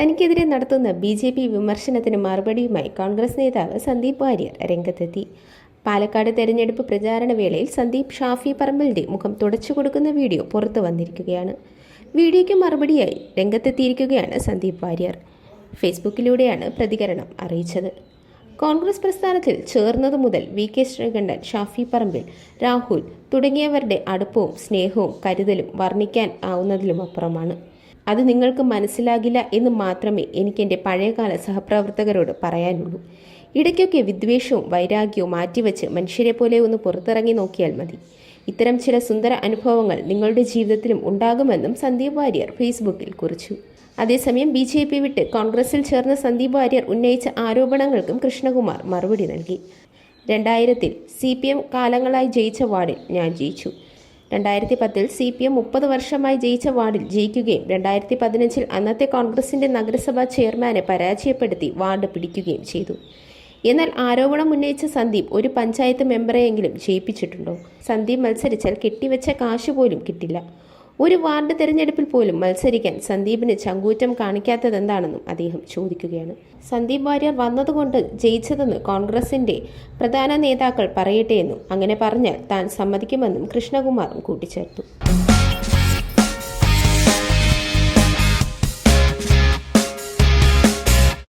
തനിക്കെതിരെ നടത്തുന്ന B J P വിമർശനത്തിന് മറുപടിയുമായി കോൺഗ്രസ് നേതാവ് സന്ദീപ് വാര്യർ രംഗത്തെത്തി. പാലക്കാട് തെരഞ്ഞെടുപ്പ് പ്രചാരണ വേളയിൽ സന്ദീപ് ഷാഫി പറമ്പലിന്റെ മുഖം തുടച്ചു കൊടുക്കുന്ന വീഡിയോ പുറത്തു വന്നിരിക്കുകയാണ്. വീഡിയോയ്ക്ക് മറുപടിയായി രംഗത്തെത്തിയിരിക്കുകയാണ് സന്ദീപ് വാര്യർ. ഫേസ്ബുക്കിലൂടെയാണ് പ്രതികരണം അറിയിച്ചത്. കോൺഗ്രസ് പ്രസ്ഥാനത്തിൽ ചേർന്നതു മുതൽ വി കെ ശ്രീകണ്ഠൻ ഷാഫി പറമ്പിൽ രാഹുൽ തുടങ്ങിയവരുടെ അടുപ്പവും സ്നേഹവും കരുതലും വർണിക്കാൻ ആവുന്നതിലുമപ്പുറമാണ്. അത് നിങ്ങൾക്ക് മനസ്സിലാകില്ല എന്ന് മാത്രമേ എനിക്ക് എന്റെ പഴയകാല സഹപ്രവർത്തകരോട് പറയാനുള്ളൂ. ഇടയ്ക്കൊക്കെ വിദ്വേഷവും വൈരാഗ്യവും മാറ്റിവെച്ച് മനുഷ്യരെ പോലെ ഒന്ന് പുറത്തിറങ്ങി നോക്കിയാൽ മതി. ഇത്തരം ചില സുന്ദര അനുഭവങ്ങൾ നിങ്ങളുടെ ജീവിതത്തിലും ഉണ്ടാകുമെന്നും സന്ദീപ് വാര്യർ ഫേസ്ബുക്കിൽ കുറിച്ചു. അതേസമയം ബി ജെ പി വിട്ട് കോൺഗ്രസിൽ ചേർന്ന സന്ദീപ് വാര്യർ ഉന്നയിച്ച ആരോപണങ്ങൾക്കും കൃഷ്ണകുമാർ മറുപടി നൽകി. രണ്ടായിരത്തിൽ സി പി എം കാലങ്ങളായി ജയിച്ച വാർഡിൽ ഞാൻ ജയിച്ചു. രണ്ടായിരത്തി പത്തിൽ സി പി എം മുപ്പത് വർഷമായി ജയിച്ച വാർഡിൽ ജയിക്കുകയും രണ്ടായിരത്തി പതിനഞ്ചിൽ അന്നത്തെ കോൺഗ്രസിന്റെ നഗരസഭാ ചെയർമാനെ പരാജയപ്പെടുത്തി വാർഡ് പിടിക്കുകയും ചെയ്തു. എന്നാൽ ആരോപണം ഉന്നയിച്ച സന്ദീപ് ഒരു പഞ്ചായത്ത് മെമ്പറെയെങ്കിലും ജയിപ്പിച്ചിട്ടുണ്ടോ? സന്ദീപ് മത്സരിച്ചാൽ കെട്ടിവെച്ച കാശ് പോലും കിട്ടില്ല. ഒരു വാർഡ് തിരഞ്ഞെടുപ്പിൽ പോലും മത്സരിക്കാൻ സന്ദീപിന് ചങ്കൂറ്റം കാണിക്കാത്തതെന്താണെന്നും അദ്ദേഹം ചോദിക്കുകയാണ്. സന്ദീപ് വാര്യർ വന്നതുകൊണ്ട് ജയിച്ചതെന്ന് കോൺഗ്രസിന്റെ പ്രധാന നേതാക്കൾ പറയട്ടെയെന്നും അങ്ങനെ പറഞ്ഞാൽ താൻ സമ്മതിക്കുമെന്നും കൃഷ്ണകുമാറും കൂട്ടിച്ചേർത്തു.